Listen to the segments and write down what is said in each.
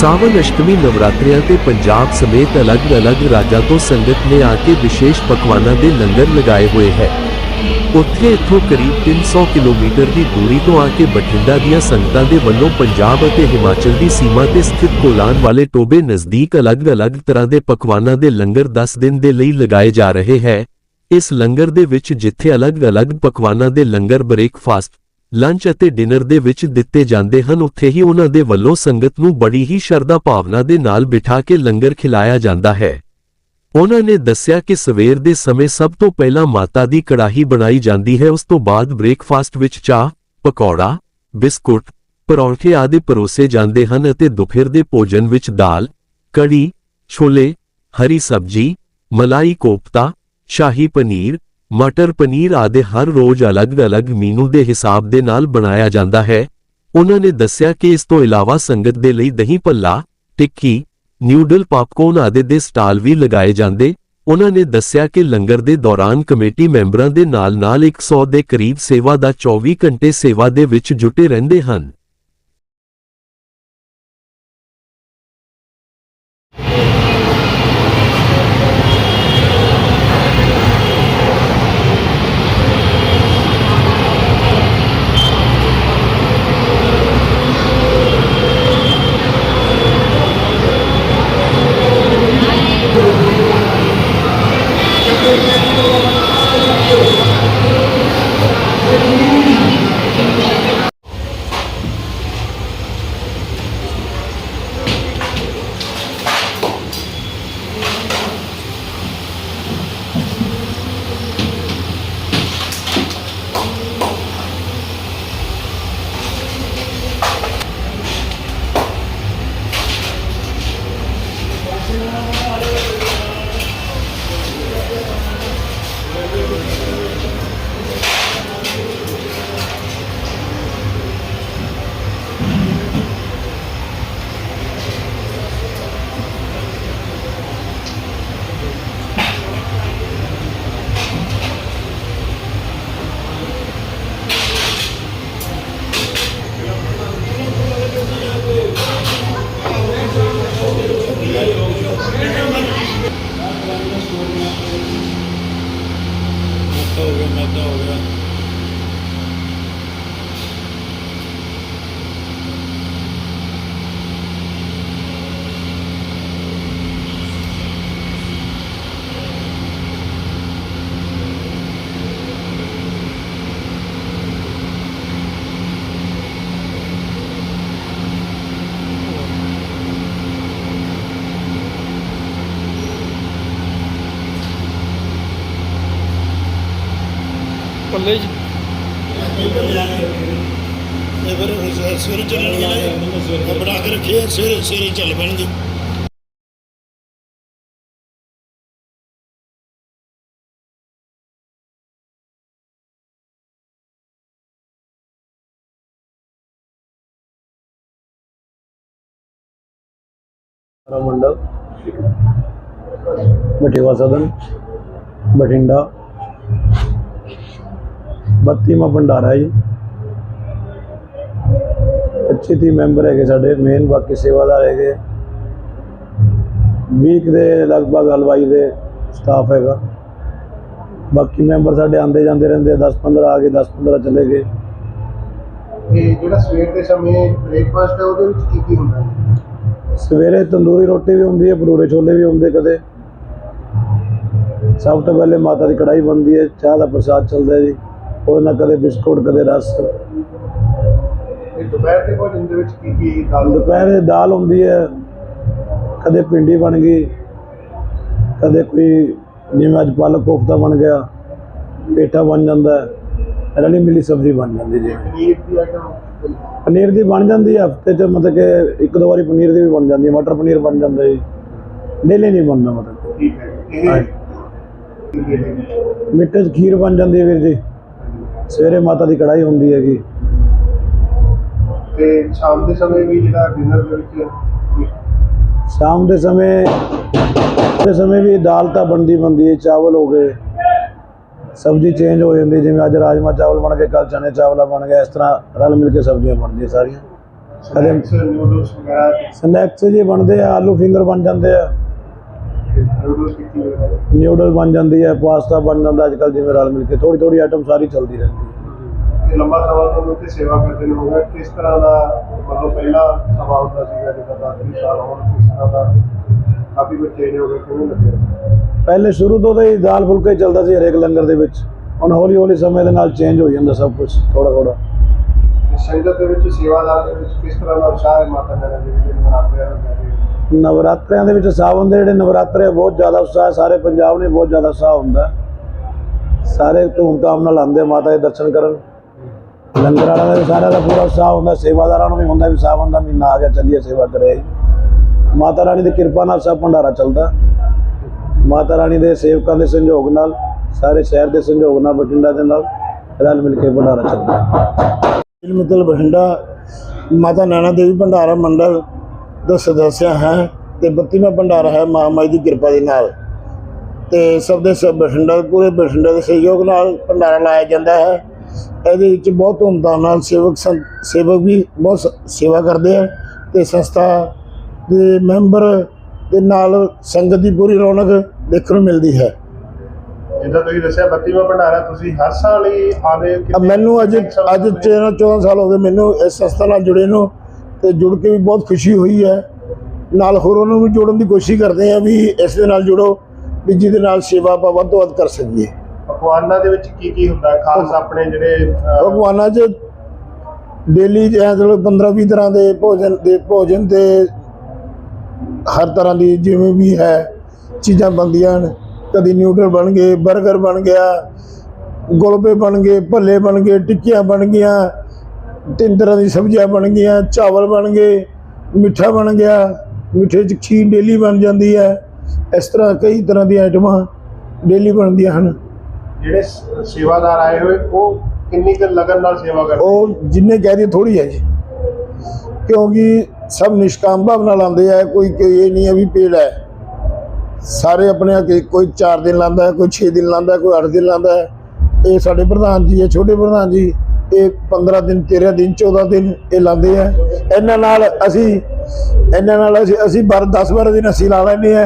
ਸਾਵਨ ਅਸ਼ਟਮੀ ਨਵਰਾਤਰਿਆਂ ਤੇ ਪੰਜਾਬ ਸਮੇਤ ਅਲੱਗ-ਅਲੱਗ ਰਾਜਾਂ ਤੋਂ ਸੰਗਤ ਨੇ ਆ ਕੇ ਵਿਸ਼ੇਸ਼ ਪਕਵਾਨਾਂ ਦੇ ਲੰਗਰ ਲਗਾਏ ਹੋਏ ਹੈ। ਉੱਥੇ ਇੱਥੋਂ ਕਰੀਬ 300 ਕਿਲੋਮੀਟਰ ਦੀ ਦੂਰੀ ਤੋਂ ਆ ਕੇ ਬਠਿੰਡਾ ਦੀਆਂ ਸੰਗਤਾਂ ਦੇ ਵੱਲੋਂ ਪੰਜਾਬ ਅਤੇ ਹਿਮਾਚਲ ਦੀ ਸੀਮਾ ਤੇ ਸਥਿਤ ਕੋਲਾਨ ਵਾਲੇ ਟੋਬੇ ਨਜ਼ਦੀਕ ਅਲੱਗ-ਅਲੱਗ ਤਰ੍ਹਾਂ ਦੇ ਪਕਵਾਨਾਂ ਦੇ ਲੰਗਰ 10 ਦਿਨ ਦੇ ਲਈ ਲਗਾਏ ਜਾ ਰਹੇ ਹੈ। ਇਸ ਲੰਗਰ ਦੇ ਵਿੱਚ ਜਿੱਥੇ ਅਲੱਗ-ਅਲੱਗ ਪਕਵਾਨਾਂ ਦੇ ਲੰਗਰ, ਬ੍ਰੇਕਫਾਸਟ ਲੰਚ ਅਤੇ ਡਿਨਰ ਦੇ ਵਿੱਚ ਦਿੱਤੇ ਜਾਂਦੇ ਹਨ। ਉੱਥੇ ਹੀ ਉਹਨਾਂ ਦੇ ਵੱਲੋਂ ਸੰਗਤ ਨੂੰ ਬੜੀ ਹੀ ਸ਼ਰਧਾ ਭਾਵਨਾ ਦੇ ਨਾਲ ਬਿਠਾ ਕੇ ਲੰਗਰ ਖਿਲਾਇਆ ਜਾਂਦਾ ਹੈ। ਉਹਨਾਂ ਨੇ ਦੱਸਿਆ ਕਿ ਸਵੇਰ ਦੇ ਸਮੇਂ ਸਭ ਤੋਂ ਪਹਿਲਾਂ ਮਾਤਾ ਦੀ ਕੜਾਹੀ ਬਣਾਈ ਜਾਂਦੀ ਹੈ। ਉਸ ਤੋਂ ਬਾਅਦ ਬ੍ਰੇਕਫਾਸਟ ਵਿੱਚ ਚਾਹ, ਪਕੌੜਾ, ਬਿਸਕੁਟ, ਪਰੌਂਠੇ ਆਦਿ ਪਰੋਸੇ ਜਾਂਦੇ ਹਨ ਅਤੇ ਦੁਪਹਿਰ ਦੇ ਭੋਜਨ ਵਿੱਚ ਦਾਲ, ਕੜੀ, ਛੋਲੇ, ਹਰੀ ਸਬਜੀ, ਮਲਾਈ ਕੋਫਤਾ, ਸ਼ਾਹੀ ਪਨੀਰ ਮਟਰ ਪਨੀਰ ਆਦਿ ਹਰ ਰੋਜ਼ ਅਲੱਗ-ਅਲੱਗ ਮੀਨੂ ਦੇ ਹਿਸਾਬ ਦੇ ਨਾਲ ਬਣਾਇਆ ਜਾਂਦਾ ਹੈ। ਉਹਨਾਂ ਨੇ ਦੱਸਿਆ ਕਿ ਇਸ ਤੋਂ ਇਲਾਵਾ ਸੰਗਤ ਦੇ ਲਈ ਦਹੀਂ ਭੱਲਾ, ਟਿੱਕੀ, ਨਿਊਡਲ ਪਾਪਕੋਰਨ ਆਦਿ ਦੇ ਸਟਾਲ ਵੀ ਲਗਾਏ ਜਾਂਦੇ। ਉਹਨਾਂ ਨੇ ਦੱਸਿਆ ਕਿ ਲੰਗਰ ਦੇ ਦੌਰਾਨ ਕਮੇਟੀ ਮੈਂਬਰਾਂ ਦੇ ਨਾਲ-ਨਾਲ 100 ਦੇ ਕਰੀਬ ਸੇਵਾ ਦਾ 24 ਘੰਟੇ ਸੇਵਾ ਦੇ ਵਿੱਚ ਜੁਟੇ ਰਹਿੰਦੇ ਹਨ। ਹੋ ਗਿਆ ਮੈਦਾ ਹੋ ਗਿਆ। ਪੱਲੇ ਇਹ ਫਿਰ ਸਵੇਰੇ ਚੱਲਣਗੇ ਨਾ ਬਣਾ ਕੇ ਰੱਖੇ ਸਵੇਰੇ ਸਵੇਰੇ ਚੱਲ ਪੈਣਗੇ। ਮੰਡਲ ਬਟੇਵਾ ਸਦਨ ਬਠਿੰਡਾ। 32ਵਾਂ ਭੰਡਾਰਾ ਜੀ। 25 ਤੀਹ ਮੈਂਬਰ ਹੈਗੇ ਸਾਡੇ ਮੇਨ ਬਾਕੀ ਸੇਵਾਦਾਰ ਹੈਗੇ। ਵੀਕ ਦੇ ਲਗਭਗ ਹਲਵਾਈ ਦੇ ਸਟਾਫ ਹੈਗਾ। ਬਾਕੀ ਮੈਂਬਰ ਸਾਡੇ ਆਉਂਦੇ ਜਾਂਦੇ ਰਹਿੰਦੇ 10 15 ਆ ਗਏ 10 15 ਚਲੇ ਗਏ। ਇਹ ਜਿਹੜਾ ਸਵੇਰ ਦੇ ਸਮੇਂ ਬ੍ਰੇਕਫਾਸਟ ਹੈ ਉਹਦੇ ਵਿੱਚ ਕੀ ਕੀ ਹੁੰਦਾ ਹੈ? ਸਵੇਰੇ ਤੰਦੂਰੀ ਰੋਟੀ ਵੀ ਹੁੰਦੀ ਹੈ ਭਟੂਰੇ ਛੋਲੇ ਵੀ ਹੁੰਦੇ ਕਦੇ। ਸਭ ਤੋਂ ਪਹਿਲੇ ਮਾਤਾ ਦੀ ਕੜਾਈ ਬਣਦੀ ਹੈ ਚਾਹ ਦਾ ਪ੍ਰਸਾਦ ਚੱਲਦਾ ਜੀ। ਉਹ ਨਾ ਕਦੇ ਬਿਸਕੁਟ ਕਦੇ ਰਸ। ਦੁਪਹਿਰ ਦੇ ਭੋਜਨ ਦੇ ਵਿੱਚ ਕੀ ਕੀ ਦਾਲ? ਦੁਪਹਿਰੇ ਦਾਲ ਹੁੰਦੀ ਹੈ ਕਦੇ ਭਿੰਡੀ ਬਣ ਗਈ ਕਦੇ ਕੋਈ ਜਿਵੇਂ ਅੱਜ ਪਾਲਕ ਕੋਫਤਾ ਬਣ ਗਿਆ ਪੇਠਾ ਬਣ ਜਾਂਦਾ ਹੈ ਰਲੀ ਮਿਲੀ ਸਬਜ਼ੀ ਬਣ ਜਾਂਦੀ ਜੀ। ਪਨੀਰ ਦੀ ਆਈਟਮ ਪਨੀਰ ਦੀ ਬਣ ਜਾਂਦੀ ਹੈ ਹਫ਼ਤੇ 'ਚ ਮਤਲਬ ਕਿ ਇੱਕ ਦੋ ਵਾਰੀ ਪਨੀਰ ਦੀ ਵੀ ਬਣ ਜਾਂਦੀ ਹੈ ਮਟਰ ਪਨੀਰ ਬਣ ਜਾਂਦਾ ਜੀ। ਡੇਲੀ ਨਹੀਂ ਬਣਦਾ ਮਤਲਬ। ਠੀਕ ਹੈ? ਮਿੱਠੇ ਖੀਰ ਬਣ ਜਾਂਦੀ ਹੈ ਵੀਰ ਜੀ। ਸਵੇਰੇ ਮਾਤਾ ਦੀ ਕੜਾਈ ਹੁੰਦੀ ਹੈਗੀ। ਤੇ ਸ਼ਾਮ ਦੇ ਸਮੇਂ ਵੀ ਜਿਹੜਾ ਡਿਨਰ ਦੇ ਵਿੱਚ ਸ਼ਾਮ ਦੇ ਸਮੇਂ ਦੇ ਸਮੇਂ ਵੀ ਦਾਲ ਤਾਂ ਬਣਦੀ ਬਣਦੀ ਹੈ ਚਾਵਲ ਹੋ ਗਏ। ਸਬਜ਼ੀ ਚੇਂਜ ਹੋ ਜਾਂਦੀ ਜਿਵੇਂ ਅੱਜ ਰਾਜਮਾ ਚਾਵਲ ਬਣ ਗਏ ਕੱਲ ਚਨੇ ਚਾਵਲਾ ਬਣ ਗਿਆ ਇਸ ਤਰ੍ਹਾਂ ਰਲ ਮਿਲ ਕੇ ਸਬਜ਼ੀਆਂ ਬਣਦੀਆਂ ਸਾਰੀਆਂ। ਸਨੈਕਸ ਜੀ ਬਣਦੇ ਆ ਆਲੂ ਫਿੰਗਰ ਬਣ ਜਾਂਦੇ ਆ। ਨਿਊਡਲ ਬਣ ਜਾਂਦੀ ਹੈ ਪਾਸਤਾ ਬਣ ਜਾਂਦਾ ਅੱਜ ਕੱਲ੍ਹ ਜਿਵੇਂ ਰਲ ਮਿਲ ਕੇ ਥੋੜੀ ਥੋੜੀ ਆਈਟਮ ਸਾਰੀ ਚੱਲਦੀ ਰਹਿੰਦੀ ਹੈ। ਤੇ ਲੰਬਾ ਸਮਾਂ ਤੋਂ ਇੱਥੇ ਸੇਵਾ ਕਰਦੇ ਨੂੰ ਹੋਗਾ ਕਿਸ ਤਰ੍ਹਾਂ ਦਾ ਮਤਲਬ ਪਹਿਲਾਂ ਸਮਾਂ ਹੁੰਦਾ ਸੀਗਾ ਜਿੱਦਾਂ 10 ਵੀਹ ਸਾਲ ਹੁਣ ਕਿਸ ਤਰ੍ਹਾਂ ਦਾ ਕਾਫੀ ਕੁਝ ਚੇਂਜ ਹੋ ਗਿਆ ਕਿਵੇਂ ਲੱਗਿਆ ਪਹਿਲੇ ਸ਼ੁਰੂ ਤੋਂ ਤਾਂ ਦਾਲ ਫੁਲਕਾ ਹੀ ਚੱਲਦਾ ਸੀ ਹਰੇਕ ਲੰਗਰ ਦੇ ਵਿੱਚ। ਹੁਣ ਹੌਲੀ ਹੌਲੀ ਸਮੇਂ ਦੇ ਨਾਲ ਚੇਂਜ ਹੋ ਜਾਂਦਾ ਸਭ ਕੁਝ ਥੋੜਾ ਥੋੜਾ ਸੰਗਤ ਦੇ ਵਿੱਚ ਸੇਵਾਦਾਰ ਦੇ ਵਿੱਚ ਕਿਸ ਤਰ੍ਹਾਂ ਦਾ ਉਤਸ਼ਾਹ ਹੈ ਮਾਤਾ ਨਰਾਤੇ ਨਵਰਾਤਰਿਆਂ ਦੇ ਵਿੱਚ ਸਾਵਣ ਦੇ ਜਿਹੜੇ ਨਵਰਾਤਰੇ ਬਹੁਤ ਜ਼ਿਆਦਾ ਉਤਸ਼ਾਹ ਹੈ, ਸਾਰੇ ਪੰਜਾਬ ਨੇ ਬਹੁਤ ਜ਼ਿਆਦਾ ਉਤਸ਼ਾਹ ਹੁੰਦਾ ਸਾਰੇ ਧੂਮਧਾਮ ਨਾਲ ਆਉਂਦੇ ਮਾਤਾ ਦੇ ਦਰਸ਼ਨ ਕਰਨ। ਲੰਗਰ ਵਾਲਿਆਂ ਦਾ ਵੀ ਸਾਰਿਆਂ ਦਾ ਪੂਰਾ ਉਤਸ਼ਾਹ ਹੁੰਦਾ, ਸੇਵਾਦਾਰਾਂ ਨੂੰ ਵੀ ਹੁੰਦਾ ਵੀ ਸਾਵਣ ਦਾ ਮਹੀਨਾ ਆ ਗਿਆ, ਚੱਲੀਏ ਸੇਵਾ ਕਰੇ। ਮਾਤਾ ਰਾਣੀ ਦੀ ਕਿਰਪਾ ਨਾਲ ਸਭ ਭੰਡਾਰਾ ਚੱਲਦਾ। ਮਾਤਾ ਰਾਣੀ ਦੇ ਸੇਵਕਾਂ ਦੇ ਸੰਯੋਗ ਨਾਲ, ਸਾਰੇ ਸ਼ਹਿਰ ਦੇ ਸੰਯੋਗ ਨਾਲ, ਬਠਿੰਡਾ ਦੇ ਨਾਲ ਰਲ ਮਿਲ ਕੇ ਭੰਡਾਰਾ ਚੱਲਦਾ। ਮਿੱਤਲ ਬਠਿੰਡਾ ਮਾਤਾ ਨੈਣਾ ਦੇਵੀ ਭੰਡਾਰਾ ਮੰਡਲ ਦਾ ਸਦੱਸਿਆ ਹੈ ਤੇ 32ਵਾਂ ਭੰਡਾਰਾ ਹੈ ਮਾਂ ਮਾਈ ਦੀ ਕਿਰਪਾ ਦੇ ਨਾਲ। ਤੇ ਸਭ ਦੇ ਸਭ ਬਠਿੰਡਾ ਪੂਰੇ ਬਠਿੰਡਾ ਦੇ ਸਹਿਯੋਗ ਨਾਲ ਭੰਡਾਰਾ ਲਾਇਆ ਜਾਂਦਾ ਹੈ। ਇਹਦੇ ਵਿੱਚ ਬਹੁਤ ਧੂਮਧਾਮ ਨਾਲ ਸੇਵਕ ਸੰ- ਸੇਵਕ ਵੀ ਬਹੁਤ ਸੇਵਾ ਕਰਦੇ ਆ ਤੇ ਸੰਸਥਾ ਦੇ ਮੈਂਬਰ ਦੇ ਨਾਲ ਸੰਗਤ ਦੀ ਪੂਰੀ ਰੌਣਕ ਦੇਖਣ ਨੂੰ ਮਿਲਦੀ ਹੈ। ਜਿੱਦਾਂ ਤੁਸੀਂ ਦੱਸਿਆ 32ਵਾਂ ਭੰਡਾਰਾ ਤੁਸੀਂ ਹਰ ਸਾਲ ਹੀ ਆਦੇ ਮੈਨੂੰ ਅੱਜ ਅੱਜ 13 14 ਸਾਲ ਹੋ ਗਏ ਮੈਨੂੰ ਇਸ ਸੰਸਥਾ ਨਾਲ ਜੁੜੇ ਨੂੰ। ਤੇ ਜੁੜ ਕੇ ਵੀ ਬਹੁਤ ਖੁਸ਼ੀ ਹੋਈ ਹੈ। ਨਾਲ ਹੋਰਾਂ ਨੂੰ ਵੀ ਜੋੜਨ ਦੀ ਕੋਸ਼ਿਸ਼ ਕਰਦੇ ਆ ਵੀ ਇਸ ਦੇ ਨਾਲ ਜੁੜੋ ਵੀ ਜਿਹਦੇ ਨਾਲ ਸੇਵਾ ਆਪਾਂ ਵੱਧ ਤੋਂ ਵੱਧ ਕਰ ਸਕੀਏ। ਪਕਵਾਨਾਂ ਦੇ ਵਿੱਚ ਕੀ ਕੀ ਹੁੰਦਾ? ਖਾਸ ਆਪਣੇ ਜਿਹੜੇ ਭਗਵਾਨਾਂ 'ਚ ਡੇਲੀ ਐ ਚਲੋ 15 20 ਤਰ੍ਹਾਂ ਦੇ ਭੋਜਨ ਦੇ ਭੋਜਨ ਤੇ ਹਰ ਤਰ੍ਹਾਂ ਦੀ ਜਿਵੇਂ ਵੀ ਹੈ ਚੀਜ਼ਾਂ ਬਣਦੀਆਂ ਹਨ। ਕਦੀ ਨਿਊਡਲ ਬਣ ਗਏ 버ਗਰ ਬਣ ਗਿਆ ਗੋਲਬੇ ਬਣ ਗਏ ਭੱਲੇ ਬਣ ਗਏ ਟਿੱਕੀਆਂ ਬਣ ਗਈਆਂ ਤਰ੍ਹਾਂ ਦੀ ਸਬਜ਼ੀਆਂ ਬਣ ਗਈਆਂ ਚਾਵਲ ਬਣ ਗਏ ਮਿੱਠਾ ਬਣ ਗਿਆ ਮਿੱਠੇ 'ਚ ਖੀਰ ਡੇਲੀ ਬਣ ਜਾਂਦੀ ਹੈ। ਇਸ ਤਰ੍ਹਾਂ ਕਈ ਤਰ੍ਹਾਂ ਦੀਆਂ ਆਈਟਮਾਂ ਡੇਲੀ ਬਣਦੀਆਂ ਹਨ। ਜਿਹੜੇ ਸੇਵਾਦਾਰ ਆਏ ਹੋਏ ਉਹ ਕਿੰਨੀ ਕੁ ਲਗਨ ਨਾਲ ਸੇਵਾ ਕਰਦੇ? ਉਹ ਜਿੰਨੇ ਕਹਿ ਰਹੀ ਥੋੜੀ ਹੈ ਜੀ। ਕਿਉਂਕਿ ਸਭ ਨਿਸ਼ਕਾਮ ਭਾਵ ਨਾਲ ਆਉਂਦੇ ਆ ਕੋਈ ਇਹ ਨਹੀਂ ਹੈ ਵੀ ਪੇੜ ਹੈ। ਸਾਰੇ ਆਪਣੇ ਕੋਈ 4 ਦਿਨ ਲਾਂਦਾ ਹੈ ਕੋਈ 6 ਦਿਨ ਲਾਂਦਾ ਹੈ ਕੋਈ 8 ਦਿਨ ਲਾਂਦਾ ਹੈ। ਇਹ ਸਾਡੇ ਪ੍ਰਧਾਨ ਜੀ ਹੈ ਛੋਟੇ ਪ੍ਰਧਾਨ ਜੀ। ਇਹ 15 ਦਿਨ 13 ਦਿਨ 14 ਦਿਨ ਇਹ ਲਾਂਦੇ ਆ। ਇਹਨਾਂ ਨਾਲ ਅਸੀਂ ਇਹਨਾਂ ਨਾਲ ਅਸੀਂ ਅਸੀਂ 12 10 12 ਦਿਨ ਅਸੀਂ ਲਾ ਲੈਂਦੇ ਆ।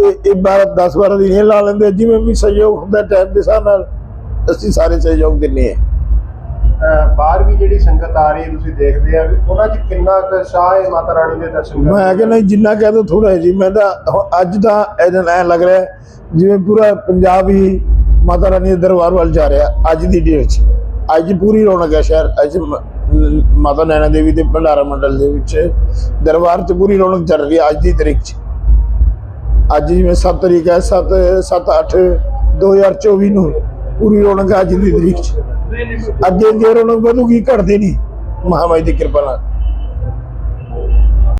ਇਹ ਇਹ 12 10 12 ਦਿਨ ਇਹ ਲਾ ਲੈਂਦੇ। ਜਿਵੇਂ ਵੀ ਸਹਿਯੋਗ ਹੁੰਦਾ ਟਾਈਮ ਦੇ ਹਿਸਾਬ ਨਾਲ ਅਸੀਂ ਸਾਰੇ ਸਹਿਯੋਗ ਦਿੰਦੇ ਆ। ਬਾਹਰ ਵੀ ਜਿਹੜੀ ਸੰਗਤ ਆ ਰਹੀ ਹੈ ਤੁਸੀਂ ਦੇਖਦੇ ਆ ਵੀ ਉਹਨਾਂ 'ਚ ਕਿੰਨਾ ਕੁ ਉਤਸ਼ਾਹ ਹੈ ਮਾਤਾ ਰਾਣੀ ਦੇ ਦਰਸ਼ਨ ਕਰਨ ਮੈਂ ਕਹਿੰਦਾ ਜਿੰਨਾ ਕਹਿ ਦੋ ਥੋੜਾ ਜੀ। ਮੈਂ ਤਾਂ ਅੱਜ ਦਾ ਇਹਦਾ ਐ ਲੱਗ ਰਿਹਾ ਜਿਵੇਂ ਪੂਰਾ ਪੰਜਾਬ ਹੀ ਮਾਤਾ ਰਾਣੀ ਦੇ ਦਰਬਾਰ ਵੱਲ ਜਾ ਰਿਹਾ ਅੱਜ ਦੀ ਡੇਟ 'ਚ। ਅੱਜ ਪੂਰੀ ਰੌਣਕ ਹੈ ਸ਼ਹਿਰ। ਅੱਜ ਮਾਤਾ ਨੈਣਾ ਦੇਵੀ ਦੇ ਭੰਡਾਰਾ ਮੰਡਲ ਦੇ ਵਿੱਚ ਦਰਬਾਰ 'ਚ ਪੂਰੀ ਰੌਣਕ ਚੱਲ ਰਹੀ ਹੈ ਅੱਜ ਦੀ ਤਰੀਕ 'ਚ। ਅੱਜ ਜਿਵੇਂ 7 ਤਰੀਕ ਹੈ 7 7 8 2024 ਨੂੰ ਪੂਰੀ ਰੌਣਕ ਹੈ ਅੱਜ ਦੀ ਤਰੀਕ 'ਚ। ਅੱਗੇ ਅੱਗੇ ਰੌਣਕ ਵਧੂਗੀ, ਘਟਦੇ ਨਹੀਂ। ਮਹਾਮਾਈ ਦੀ ਕਿਰਪਾ ਨਾਲ।